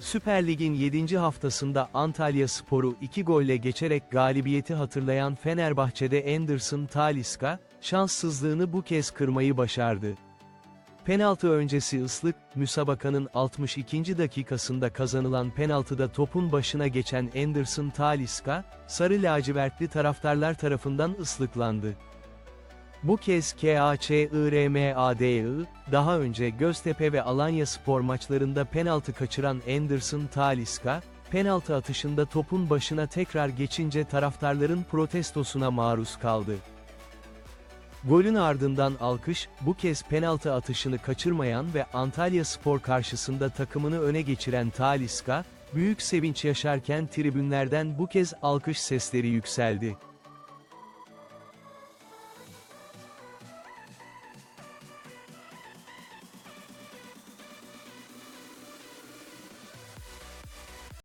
Süper Lig'in 7. haftasında Antalya Sporu 2 golle geçerek galibiyeti hatırlayan Fenerbahçe'de Anderson Talisca, şanssızlığını bu kez kırmayı başardı. Penaltı öncesi ıslık, müsabakanın 62. dakikasında kazanılan penaltıda topun başına geçen Anderson Talisca, sarı lacivertli taraftarlar tarafından ıslıklandı. Bu kez KAÇIRMADI, daha önce Göztepe ve Alanya spor maçlarında penaltı kaçıran Anderson Talisca, penaltı atışında topun başına tekrar geçince taraftarların protestosuna maruz kaldı. Golün ardından alkış, bu kez penaltı atışını kaçırmayan ve Antalya Spor karşısında takımını öne geçiren Talisca, büyük sevinç yaşarken tribünlerden bu kez alkış sesleri yükseldi.